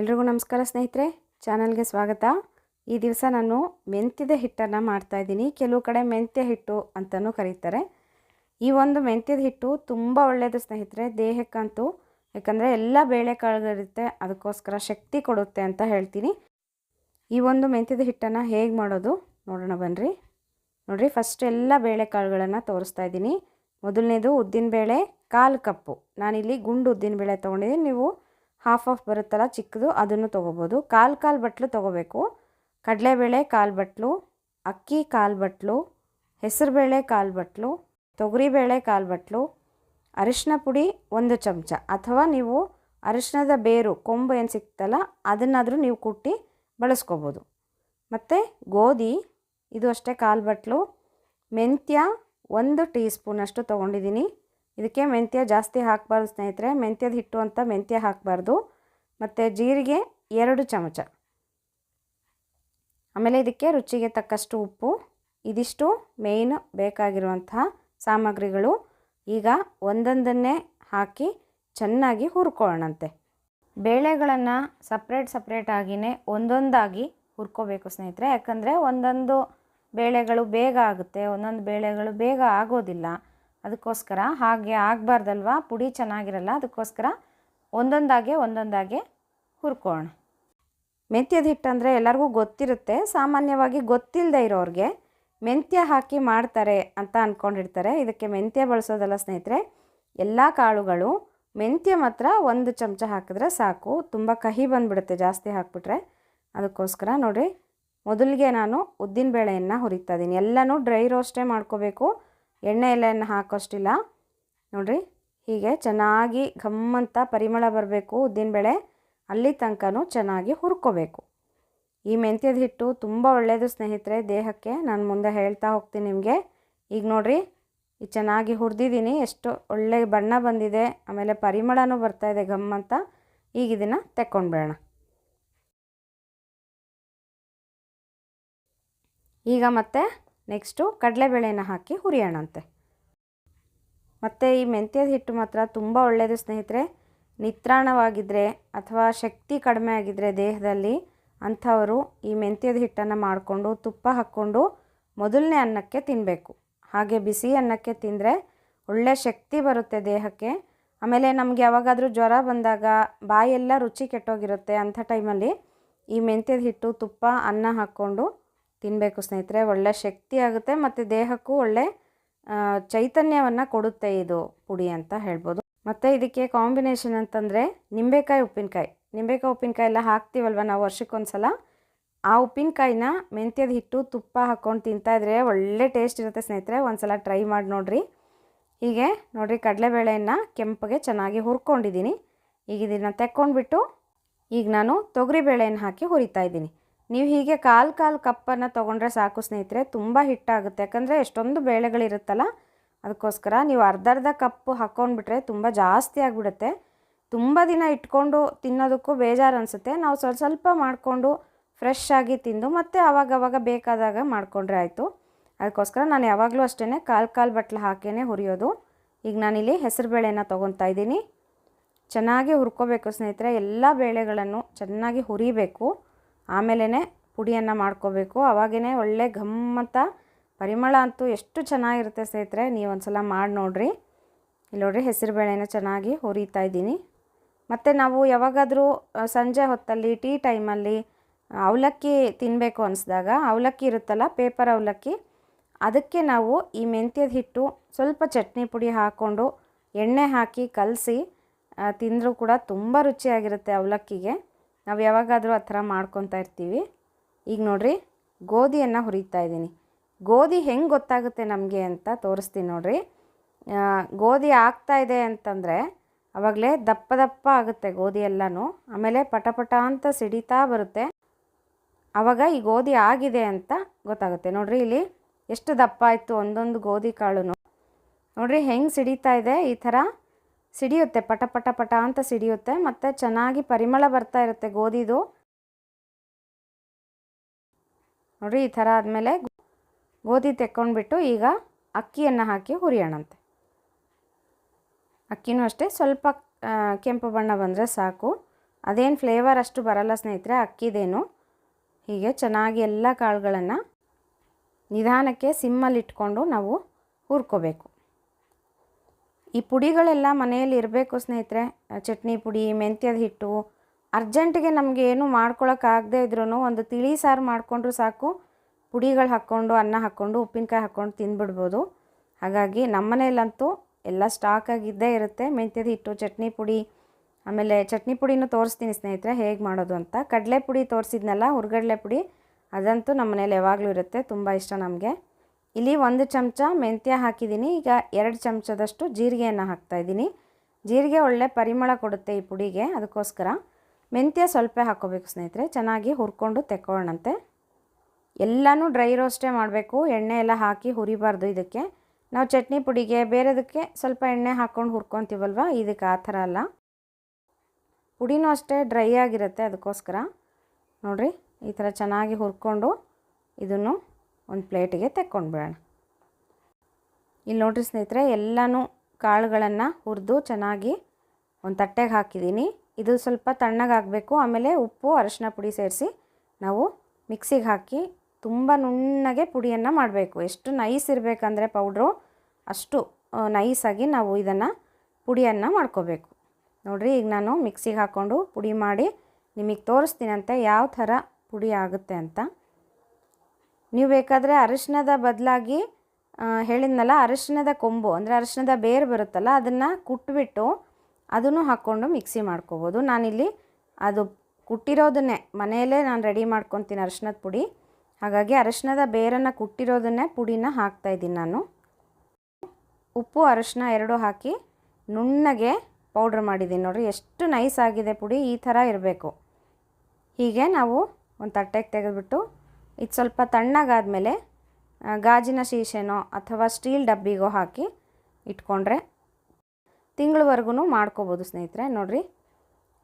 ಎಲ್ರಿಗೂ ನಮಸ್ಕಾರ ಸ್ನೇಹಿತರೆ, ಚಾನಲ್ಗೆ ಸ್ವಾಗತ. ಈ ದಿವಸ ನಾನು ಮೆಂತ್ಯದ ಹಿಟ್ಟನ್ನು ಮಾಡ್ತಾಯಿದ್ದೀನಿ ಕೆಲವು ಕಡೆ ಮೆಂತ್ಯ ಹಿಟ್ಟು ಅಂತಲೂ ಕರೀತಾರೆ. ಈ ಒಂದು ಮೆಂತ್ಯದ ಹಿಟ್ಟು ತುಂಬ ಒಳ್ಳೆಯದು ಸ್ನೇಹಿತರೆ, ದೇಹಕ್ಕಂತೂ, ಯಾಕಂದರೆ ಎಲ್ಲ ಬೇಳೆಕಾಳುಗಳಿರುತ್ತೆ, ಅದಕ್ಕೋಸ್ಕರ ಶಕ್ತಿ ಕೊಡುತ್ತೆ ಅಂತ ಹೇಳ್ತೀನಿ. ಈ ಒಂದು ಮೆಂತ್ಯದ ಹಿಟ್ಟನ್ನು ಹೇಗೆ ಮಾಡೋದು ನೋಡೋಣ ಬನ್ನಿರಿ ನೋಡಿರಿ ಫಸ್ಟ್ ಎಲ್ಲ ಬೇಳೆಕಾಳುಗಳನ್ನು ತೋರಿಸ್ತಾ ಇದ್ದೀನಿ. ಮೊದಲನೇದು ಉದ್ದಿನಬೇಳೆ, ಕಾಲು ಕಪ್ಪು. ನಾನಿಲ್ಲಿ ಗುಂಡು ಉದ್ದಿನಬೇಳೆ ತೊಗೊಂಡಿದ್ದೀನಿ. ನೀವು ಹಾಫ್ ಆಫ್ ಬರುತ್ತಲ್ಲ ಚಿಕ್ಕದು, ಅದನ್ನು ತೊಗೋಬೋದು. ಕಾಲು ಕಾಲು ಬಟ್ಲು ತೊಗೋಬೇಕು. ಕಡಲೆಬೇಳೆ ಕಾಲು ಬಟ್ಲು, ಅಕ್ಕಿ ಕಾಲು ಬಟ್ಲು, ಹೆಸರುಬೇಳೆ ಕಾಲು ಬಟ್ಲು, ತೊಗರಿಬೇಳೆ ಕಾಲು ಬಟ್ಲು, ಅರಿಶಿನ ಪುಡಿ ಒಂದು ಚಮಚ. ಅಥವಾ ನೀವು ಅರಿಶಿನದ ಬೇರು, ಕೊಂಬು ಏನು ಸಿಕ್ತಲ್ಲ, ಅದನ್ನಾದರೂ ನೀವು ಕುಟ್ಟಿ ಬಳಸ್ಕೋಬೋದು. ಮತ್ತು ಗೋಧಿ, ಇದು ಅಷ್ಟೇ ಕಾಲು ಬಟ್ಲು. ಮೆಂತ್ಯ ಒಂದು ಟೀ ಸ್ಪೂನಷ್ಟು ತೊಗೊಂಡಿದ್ದೀನಿ. ಇದಕ್ಕೆ ಮೆಂತ್ಯ ಜಾಸ್ತಿ ಹಾಕಬಾರ್ದು ಸ್ನೇಹಿತರೆ. ಮೆಂತ್ಯದ ಹಿಟ್ಟು ಅಂತ ಮೆಂತ್ಯ ಹಾಕಬಾರ್ದು. ಮತ್ತು ಜೀರಿಗೆ ಎರಡು ಚಮಚ. ಆಮೇಲೆ ಇದಕ್ಕೆ ರುಚಿಗೆ ತಕ್ಕಷ್ಟು ಉಪ್ಪು. ಇದಿಷ್ಟು ಮೇಯ್ನ್ ಬೇಕಾಗಿರುವಂತಹ ಸಾಮಗ್ರಿಗಳು. ಈಗ ಒಂದೊಂದನ್ನೇ ಹಾಕಿ ಚೆನ್ನಾಗಿ ಹುರ್ಕೊಳ್ಳೋಣಂತೆ. ಬೇಳೆಗಳನ್ನು ಸಪ್ರೇಟ್ ಸಪ್ರೇಟಾಗಿಯೇ ಒಂದೊಂದಾಗಿ ಹುರ್ಕೋಬೇಕು ಸ್ನೇಹಿತರೆ. ಯಾಕಂದರೆ ಒಂದೊಂದು ಬೇಳೆಗಳು ಬೇಗ ಆಗುತ್ತೆ, ಒಂದೊಂದು ಬೇಳೆಗಳು ಬೇಗ ಆಗೋದಿಲ್ಲ. ಅದಕ್ಕೋಸ್ಕರ ಹಾಗೆ ಆಗಬಾರ್ದಲ್ವ? ಪುಡಿ ಚೆನ್ನಾಗಿರಲ್ಲ, ಅದಕ್ಕೋಸ್ಕರ ಒಂದೊಂದಾಗೆ ಒಂದೊಂದಾಗೆ ಹುರ್ಕೋಣ ಮೆಂತ್ಯದ ಹಿಟ್ಟಂದರೆ ಎಲ್ಲರಿಗೂ ಗೊತ್ತಿರುತ್ತೆ. ಸಾಮಾನ್ಯವಾಗಿ ಗೊತ್ತಿಲ್ಲದೆ ಇರೋರಿಗೆ ಮೆಂತ್ಯ ಹಾಕಿ ಮಾಡ್ತಾರೆ ಅಂತ ಅಂದ್ಕೊಂಡಿರ್ತಾರೆ ಇದಕ್ಕೆ ಮೆಂತ್ಯ ಬಳಸೋದಲ್ಲ ಸ್ನೇಹಿತರೆ, ಎಲ್ಲ ಕಾಳುಗಳು ಮೆಂತ್ಯ ಮಾತ್ರ ಒಂದು ಚಮಚ ಹಾಕಿದ್ರೆ ಸಾಕು. ತುಂಬ ಕಹಿ ಬಂದುಬಿಡುತ್ತೆ ಜಾಸ್ತಿ ಹಾಕ್ಬಿಟ್ರೆ. ಅದಕ್ಕೋಸ್ಕರ ನೋಡಿ ಮೊದಲಿಗೆ ನಾನು ಉದ್ದಿನಬೇಳೆಯನ್ನು ಹುರಿತಾ ಇದ್ದೀನಿ. ಎಲ್ಲನೂ ಡ್ರೈ ರೋಸ್ಟೇ ಮಾಡ್ಕೋಬೇಕು. ಎಣ್ಣೆ ಎಲೆಯನ್ನು ಹಾಕೋಷ್ಟಿಲ್ಲ. ನೋಡಿರಿ, ಹೀಗೆ ಚೆನ್ನಾಗಿ ಘಮ್ಮಂತ ಪರಿಮಳ ಬರಬೇಕು ಉದ್ದಿನಬೇಳೆ. ಅಲ್ಲಿ ತನಕನೂ ಚೆನ್ನಾಗಿ ಹುರ್ಕೋಬೇಕು. ಈ ಮೆಂತ್ಯದ ಹಿಟ್ಟು ತುಂಬ ಒಳ್ಳೆಯದು ಸ್ನೇಹಿತರೆ, ದೇಹಕ್ಕೆ. ನಾನು ಮುಂದೆ ಹೇಳ್ತಾ ಹೋಗ್ತೀನಿ ನಿಮಗೆ. ಈಗ ನೋಡಿರಿ, ಈ ಚೆನ್ನಾಗಿ ಹುರಿದಿದ್ದೀನಿ. ಎಷ್ಟು ಒಳ್ಳೆ ಬಣ್ಣ ಬಂದಿದೆ. ಆಮೇಲೆ ಪರಿಮಳನೂ ಬರ್ತಾಯಿದೆ ಘಮ್ಮಂತ. ಈಗ ಇದನ್ನು ತೆಕ್ಕೊಂಡ್ಬಿಡೋಣ. ಈಗ ಮತ್ತೆ ನೆಕ್ಸ್ಟು ಕಡಲೆಬೇಳೆನ ಹಾಕಿ ಹುರಿಯೋಣಂತೆ. ಮತ್ತು ಈ ಮೆಂತ್ಯದ ಹಿಟ್ಟು ಮಾತ್ರ ತುಂಬ ಒಳ್ಳೆಯದು ಸ್ನೇಹಿತರೆ. ನಿತ್ರಾಣವಾಗಿದ್ದರೆ ಅಥವಾ ಶಕ್ತಿ ಕಡಿಮೆ ಆಗಿದ್ದರೆ ದೇಹದಲ್ಲಿ ಅಂಥವರು ಈ ಮೆಂತ್ಯದ ಹಿಟ್ಟನ್ನು ಮಾಡಿಕೊಂಡು ತುಪ್ಪ ಹಾಕ್ಕೊಂಡು ಮೊದಲನೇ ಅನ್ನಕ್ಕೆ ತಿನ್ನಬೇಕು ಹಾಗೆ ಬಿಸಿ ಅನ್ನಕ್ಕೆ ತಿಂದರೆ ಒಳ್ಳೆ ಶಕ್ತಿ ಬರುತ್ತೆ ದೇಹಕ್ಕೆ. ಆಮೇಲೆ ನಮಗೆ ಯಾವಾಗಾದರೂ ಜ್ವರ ಬಂದಾಗ ಬಾಯೆಲ್ಲ ರುಚಿ ಕೆಟ್ಟೋಗಿರುತ್ತೆ ಅಂಥ ಟೈಮಲ್ಲಿ ಈ ಮೆಂತ್ಯದ ಹಿಟ್ಟು, ತುಪ್ಪ, ಅನ್ನ ಹಾಕ್ಕೊಂಡು ತಿನ್ನಬೇಕು ಸ್ನೇಹಿತರೆ, ಒಳ್ಳೆ ಶಕ್ತಿ ಆಗುತ್ತೆ ಮತ್ತು ದೇಹಕ್ಕೂ ಒಳ್ಳೆ ಚೈತನ್ಯವನ್ನು ಕೊಡುತ್ತೆ ಇದು ಪುಡಿ ಅಂತ ಹೇಳ್ಬೋದು. ಮತ್ತು ಇದಕ್ಕೆ ಕಾಂಬಿನೇಷನ್ ಅಂತಂದರೆ ನಿಂಬೆಕಾಯಿ, ಉಪ್ಪಿನಕಾಯಿ. ನಿಂಬೆಕಾಯಿ, ಉಪ್ಪಿನಕಾಯಿ ಎಲ್ಲ ಹಾಕ್ತೀವಲ್ವ ನಾವು ವರ್ಷಕ್ಕೊಂದು ಸಲ ಆ ಉಪ್ಪಿನಕಾಯಿನ ಮೆಂತ್ಯದ ಹಿಟ್ಟು, ತುಪ್ಪ ಹಾಕ್ಕೊಂಡು ತಿಂತಾಯಿದ್ರೆ ಒಳ್ಳೆ ಟೇಸ್ಟ್ ಇರುತ್ತೆ ಸ್ನೇಹಿತರೆ ಒಂದು ಸಲ ಟ್ರೈ ಮಾಡಿ ನೋಡಿರಿ. ಹೀಗೆ ನೋಡಿರಿ, ಕಡಲೆಬೇಳೆಯನ್ನು ಕೆಂಪಗೆ ಚೆನ್ನಾಗಿ ಹುರ್ಕೊಂಡಿದ್ದೀನಿ. ಈಗ ಇದನ್ನು ತೆಕ್ಕೊಂಡ್ಬಿಟ್ಟು ಈಗ ನಾನು ತೊಗರಿಬೇಳೆಯನ್ನು ಹಾಕಿ ಹುರಿತಾ ಇದ್ದೀನಿ. ನೀವು ಹೀಗೆ ಕಾಲು ಕಾಲು ಕಪ್ಪನ್ನು ತೊಗೊಂಡ್ರೆ ಸಾಕು ಸ್ನೇಹಿತರೆ, ತುಂಬ ಹಿಟ್ಟಾಗುತ್ತೆ ಯಾಕಂದರೆ ಎಷ್ಟೊಂದು ಬೇಳೆಗಳಿರುತ್ತಲ್ಲ, ಅದಕ್ಕೋಸ್ಕರ ನೀವು ಅರ್ಧ ಅರ್ಧ ಕಪ್ಪು ಹಾಕ್ಕೊಂಡ್ಬಿಟ್ರೆ ತುಂಬ ಜಾಸ್ತಿ ಆಗಿಬಿಡುತ್ತೆ. ತುಂಬ ದಿನ ಇಟ್ಕೊಂಡು ತಿನ್ನೋದಕ್ಕೂ ಬೇಜಾರು ಅನಿಸುತ್ತೆ. ನಾವು ಸ್ವಲ್ಪ ಸ್ವಲ್ಪ ಮಾಡಿಕೊಂಡು ಫ್ರೆಶ್ ಆಗಿ ತಿಂದು ಮತ್ತೆ ಆವಾಗವಾಗ ಬೇಕಾದಾಗ ಮಾಡಿಕೊಂಡ್ರೆ ಆಯಿತು. ಅದಕ್ಕೋಸ್ಕರ ನಾನು ಯಾವಾಗಲೂ ಅಷ್ಟೇ ಕಾಲು ಕಾಲು ಬಟ್ಲು ಹಾಕೇ ಹುರಿಯೋದು. ಈಗ ನಾನಿಲ್ಲಿ ಹೆಸರುಬೇಳೆನ ತೊಗೊತಾ ಇದ್ದೀನಿ. ಚೆನ್ನಾಗಿ ಹುರ್ಕೋಬೇಕು ಸ್ನೇಹಿತರೆ, ಎಲ್ಲ ಬೇಳೆಗಳನ್ನು ಚೆನ್ನಾಗಿ ಹುರಿಬೇಕು. ಆಮೇಲೆ ಪುಡಿಯನ್ನು ಮಾಡ್ಕೋಬೇಕು. ಅವಾಗೇ ಒಳ್ಳೆ ಘಮ್ಮತ್ತ ಪರಿಮಳ ಅಂತೂ ಎಷ್ಟು ಚೆನ್ನಾಗಿರುತ್ತೆ ಸ್ನೇಹಿತರೆ, ನೀವು ಒಂದು ಸಲ ಮಾಡಿ ನೋಡಿರಿ. ಇಲ್ಲಿ ನೋಡಿರಿ ಹೆಸರುಬೇಳೆನ ಚೆನ್ನಾಗಿ ಹುರಿತಾ ಇದ್ದೀನಿ. ಮತ್ತು ನಾವು ಯಾವಾಗಾದರೂ ಸಂಜೆ ಹೊತ್ತಲ್ಲಿ, ಟೀ ಟೈಮಲ್ಲಿ ಅವಲಕ್ಕಿ ತಿನ್ನಬೇಕು ಅನಿಸಿದಾಗ, ಅವಲಕ್ಕಿ ಇರುತ್ತಲ್ಲ, ಪೇಪರ್ ಅವಲಕ್ಕಿ, ಅದಕ್ಕೆ ನಾವು ಈ ಮೆಂತ್ಯದ ಹಿಟ್ಟು ಸ್ವಲ್ಪ ಚಟ್ನಿ ಪುಡಿ ಹಾಕ್ಕೊಂಡು ಎಣ್ಣೆ ಹಾಕಿ ಕಲಸಿ ತಿಂದರೂ ಕೂಡ ತುಂಬ ರುಚಿಯಾಗಿರುತ್ತೆ ಅವಲಕ್ಕಿಗೆ. ನಾವು ಯಾವಾಗಾದರೂ ಆ ಥರ ಮಾಡ್ಕೊತಾ ಇರ್ತೀವಿ. ಈಗ ನೋಡಿರಿ, ಗೋಧಿಯನ್ನು ಹುರಿತಾ ಇದ್ದೀನಿ. ಗೋಧಿ ಹೆಂಗೆ ಗೊತ್ತಾಗುತ್ತೆ ನಮಗೆ ಅಂತ ತೋರಿಸ್ತೀನಿ ನೋಡಿರಿ. ಗೋಧಿ ಆಗ್ತಾ ಇದೆ ಅಂತಂದರೆ ಆವಾಗಲೇ ದಪ್ಪ ದಪ್ಪ ಆಗುತ್ತೆ ಗೋಧಿ ಎಲ್ಲನೂ. ಆಮೇಲೆ ಪಟ ಪಟ ಅಂತ ಸಿಡಿತಾ ಬರುತ್ತೆ. ಆವಾಗ ಈ ಗೋಧಿ ಆಗಿದೆ ಅಂತ ಗೊತ್ತಾಗುತ್ತೆ. ನೋಡಿರಿ ಇಲ್ಲಿ ಎಷ್ಟು ದಪ್ಪ ಆಯಿತು ಒಂದೊಂದು ಗೋಧಿ ಕಾಳು ನೋಡಿರಿ ಹೆಂಗೆ ಸಿಡಿತಾ ಇದೆ ಈ ಥರ. ಸಿಡಿಯುತ್ತೆ, ಪಟ ಪಟ ಪಟ ಅಂತ ಸಿಡಿಯುತ್ತೆ, ಮತ್ತು ಚೆನ್ನಾಗಿ ಪರಿಮಳ ಬರ್ತಾ ಇರುತ್ತೆ ಗೋಧಿದು. ನೋಡಿ, ಈ ಥರ ಆದಮೇಲೆ ಗೋಧಿ ತೆಕ್ಕೊಂಡ್ಬಿಟ್ಟು ಈಗ ಅಕ್ಕಿಯನ್ನು ಹಾಕಿ ಹುರಿಯೋಣಂತೆ. ಅಕ್ಕಿನೂ ಅಷ್ಟೇ, ಸ್ವಲ್ಪ ಕೆಂಪು ಬಣ್ಣ ಬಂದರೆ ಸಾಕು. ಅದೇನು ಫ್ಲೇವರ್ ಅಷ್ಟು ಬರಲ್ಲ ಸ್ನೇಹಿತರೆ, ಅಕ್ಕಿದೇನು. ಹೀಗೆ ಚೆನ್ನಾಗಿ ಎಲ್ಲ ಕಾಳುಗಳನ್ನು ನಿಧಾನಕ್ಕೆ ಸಿಮ್ಮಲ್ಲಿ ಇಟ್ಕೊಂಡು ನಾವು ಹುರ್ಕೋಬೇಕು. ಈ ಪುಡಿಗಳೆಲ್ಲ ಮನೆಯಲ್ಲಿ ಇರಬೇಕು ಸ್ನೇಹಿತರೆ. ಚಟ್ನಿ ಪುಡಿ, ಮೆಂತ್ಯದ ಹಿಟ್ಟು, ಅರ್ಜೆಂಟಿಗೆ ನಮಗೆ ಏನು ಮಾಡ್ಕೊಳಕ್ಕಾಗದೇ ಇದ್ರೂ ಒಂದು ತಿಳಿ ಸಾರು ಮಾಡಿಕೊಂಡ್ರು ಸಾಕು. ಪುಡಿಗಳು ಹಾಕ್ಕೊಂಡು, ಅನ್ನ ಹಾಕ್ಕೊಂಡು, ಉಪ್ಪಿನಕಾಯಿ ಹಾಕ್ಕೊಂಡು ತಿಂದ್ಬಿಡ್ಬೋದು. ಹಾಗಾಗಿ ನಮ್ಮ ಮನೆಯಲ್ಲಂತೂ ಎಲ್ಲ ಸ್ಟಾಕಾಗಿದ್ದೇ ಇರುತ್ತೆ. ಮೆಂತ್ಯದ ಹಿಟ್ಟು, ಚಟ್ನಿ ಪುಡಿ, ಆಮೇಲೆ ಚಟ್ನಿ ಪುಡಿನೂ ತೋರಿಸ್ತೀನಿ ಸ್ನೇಹಿತರೆ, ಹೇಗೆ ಮಾಡೋದು ಅಂತ. ಕಡಲೆ ಪುಡಿ ತೋರಿಸಿದ್ನಲ್ಲ ಹುರ್ಗಡಲೆ ಪುಡಿ ಅದಂತೂ ನಮ್ಮ ಮನೇಲಿ ಯಾವಾಗಲೂ ಇರುತ್ತೆ, ತುಂಬ ಇಷ್ಟ ನಮಗೆ. ಇಲ್ಲಿ ಒಂದು ಚಮಚ ಮೆಂತ್ಯ ಹಾಕಿದ್ದೀನಿ. ಈಗ ಎರಡು ಚಮಚದಷ್ಟು ಜೀರಿಗೆಯನ್ನು ಹಾಕ್ತಾಯಿದ್ದೀನಿ ಜೀರಿಗೆ ಒಳ್ಳೆ ಪರಿಮಳ ಕೊಡುತ್ತೆ ಈ ಪುಡಿಗೆ, ಅದಕ್ಕೋಸ್ಕರ. ಮೆಂತ್ಯ ಸ್ವಲ್ಪ ಹಾಕ್ಕೋಬೇಕು ಸ್ನೇಹಿತರೆ, ಚೆನ್ನಾಗಿ ಹುರ್ಕೊಂಡು ತೆಕ್ಕೊಳ್ಳೋಣಂತೆ. ಎಲ್ಲನೂ ಡ್ರೈ ರೋಸ್ಟೇ ಮಾಡಬೇಕು, ಎಣ್ಣೆ ಎಲ್ಲ ಹಾಕಿ ಹುರಿಬಾರ್ದು ಇದಕ್ಕೆ. ನಾವು ಚಟ್ನಿ ಪುಡಿಗೆ ಬೇರೆದಕ್ಕೆ ಸ್ವಲ್ಪ ಎಣ್ಣೆ ಹಾಕ್ಕೊಂಡು ಹುರ್ಕೊತೀವಲ್ವ? ಇದಕ್ಕೆ ಆ ಥರ ಅಲ್ಲ. ಪುಡಿನೂ ಅಷ್ಟೇ ಡ್ರೈ ಆಗಿರುತ್ತೆ, ಅದಕ್ಕೋಸ್ಕರ. ನೋಡಿರಿ, ಈ ಥರ ಚೆನ್ನಾಗಿ ಹುರ್ಕೊಂಡು ಇದನ್ನು ಒಂದು ಪ್ಲೇಟಿಗೆ ತೆಕ್ಕೊಂಡ್ಬಿಡೋಣ. ಇಲ್ಲಿ ನೋಡಿರಿ ಸ್ನೇಹಿತರೆ, ಎಲ್ಲನೂ ಕಾಳುಗಳನ್ನು ಹುರಿದು ಚೆನ್ನಾಗಿ ಒಂದು ತಟ್ಟೆಗೆ ಹಾಕಿದ್ದೀನಿ. ಇದು ಸ್ವಲ್ಪ ತಣ್ಣಗಾಗಬೇಕು, ಆಮೇಲೆ ಉಪ್ಪು ಅರಶಿನ ಪುಡಿ ಸೇರಿಸಿ ನಾವು ಮಿಕ್ಸಿಗೆ ಹಾಕಿ ತುಂಬ ನುಣ್ಣಗೆ ಪುಡಿಯನ್ನು ಮಾಡಬೇಕು. ಎಷ್ಟು ನೈಸ್ ಇರಬೇಕಂದ್ರೆ ಪೌಡ್ರು, ಅಷ್ಟು ನೈಸಾಗಿ ನಾವು ಇದನ್ನು ಪುಡಿಯನ್ನು ಮಾಡ್ಕೋಬೇಕು. ನೋಡಿರಿ, ಈಗ ನಾನು ಮಿಕ್ಸಿಗೆ ಹಾಕ್ಕೊಂಡು ಪುಡಿ ಮಾಡಿ ನಿಮಗೆ ತೋರಿಸ್ತೀನಂತೆ, ಯಾವ ಥರ ಪುಡಿ ಆಗುತ್ತೆ ಅಂತ. ನೀವು ಬೇಕಾದರೆ ಅರಿಶಿಣದ ಬದಲಾಗಿ ಹೇಳಿದ್ನಲ್ಲ, ಅರಿಶಿಣದ ಕೊಂಬು, ಅಂದರೆ ಅರಿಶಿಣದ ಬೇರು ಬರುತ್ತಲ್ಲ, ಅದನ್ನು ಕುಟ್ಬಿಟ್ಟು ಅದನ್ನು ಹಾಕ್ಕೊಂಡು ಮಿಕ್ಸಿ ಮಾಡ್ಕೋಬೋದು. ನಾನಿಲ್ಲಿ ಅದು ಕುಟ್ಟಿರೋದನ್ನೇ, ಮನೆಯಲ್ಲೇ ನಾನು ರೆಡಿ ಮಾಡ್ಕೊತೀನಿ ಅರಿಶಿಣದ ಪುಡಿ. ಹಾಗಾಗಿ ಅರಿಶಿಣದ ಬೇರನ್ನು ಕುಟ್ಟಿರೋದನ್ನೇ ಪುಡಿನ ಹಾಕ್ತಾಯಿದ್ದೀನಿ ನಾನು. ಉಪ್ಪು ಅರಿಶಿನ ಎರಡು ಹಾಕಿ ನುಣ್ಣಗೆ ಪೌಡ್ರ್ ಮಾಡಿದ್ದೀನಿ ನೋಡಿರಿ, ಎಷ್ಟು ನೈಸ್ ಆಗಿದೆ ಪುಡಿ, ಈ ಥರ ಇರಬೇಕು. ಹೀಗೆ ನಾವು ಒಂದು ತಟ್ಟೆಗೆ ತೆಗೆದುಬಿಟ್ಟು ಇದು ಸ್ವಲ್ಪ ತಣ್ಣಗಾದಮೇಲೆ ಗಾಜಿನ ಶೀಶೆನೋ ಅಥವಾ ಸ್ಟೀಲ್ ಡಬ್ಬಿಗೋ ಹಾಕಿ ಇಟ್ಕೊಂಡ್ರೆ ತಿಂಗಳವರೆಗೂ ಮಾಡ್ಕೋಬೋದು ಸ್ನೇಹಿತರೆ. ನೋಡಿರಿ,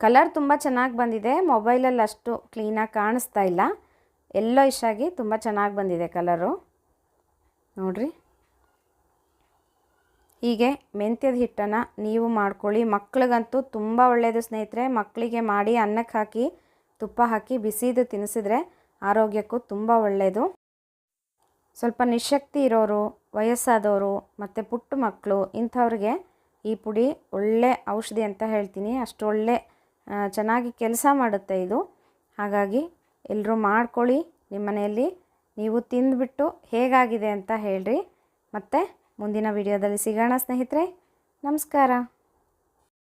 ಕಲರ್ ತುಂಬ ಚೆನ್ನಾಗಿ ಬಂದಿದೆ. ಮೊಬೈಲಲ್ಲಿ ಅಷ್ಟು ಕ್ಲೀನಾಗಿ ಕಾಣಿಸ್ತಾ ಇಲ್ಲ. ಎಲ್ಲೋ ಇಷ್ಟಾಗಿ ತುಂಬ ಚೆನ್ನಾಗಿ ಬಂದಿದೆ ಕಲರು. ನೋಡಿರಿ, ಹೀಗೆ ಮೆಂತ್ಯದ ಹಿಟ್ಟನ್ನು ನೀವು ಮಾಡ್ಕೊಳ್ಳಿ. ಮಕ್ಳಿಗಂತೂ ತುಂಬ ಒಳ್ಳೆಯದು ಸ್ನೇಹಿತರೆ. ಮಕ್ಕಳಿಗೆ ಮಾಡಿ ಅನ್ನಕ್ಕೆ ಹಾಕಿ, ತುಪ್ಪ ಹಾಕಿ ಬಿಸಿದು ತಿನ್ನಿಸಿದ್ರೆ ಆರೋಗ್ಯಕ್ಕೂ ತುಂಬ ಒಳ್ಳೆಯದು ಸ್ವಲ್ಪ ನಿಶಕ್ತಿ ಇರೋರು ವಯಸ್ಸಾದವರು ಮತ್ತು ಪುಟ್ಟ ಮಕ್ಕಳು ಇಂಥವ್ರಿಗೆ ಈ ಪುಡಿ ಒಳ್ಳೆ ಔಷಧಿ ಅಂತ ಹೇಳ್ತೀನಿ. ಅಷ್ಟು ಒಳ್ಳೆ ಚೆನ್ನಾಗಿ ಕೆಲಸ ಮಾಡುತ್ತೆ ಇದು. ಹಾಗಾಗಿ ಎಲ್ಲರೂ ಮಾಡ್ಕೊಳ್ಳಿ. ನಿಮ್ಮ ಮನೆಯಲ್ಲಿ ನೀವು ತಿಂದುಬಿಟ್ಟು ಹೇಗಾಗಿದೆ ಅಂತ ಹೇಳ್ರಿ. ಮತ್ತು ಮುಂದಿನ ವಿಡಿಯೋದಲ್ಲಿ ಸಿಗೋಣ ಸ್ನೇಹಿತರೆ. ನಮಸ್ಕಾರ.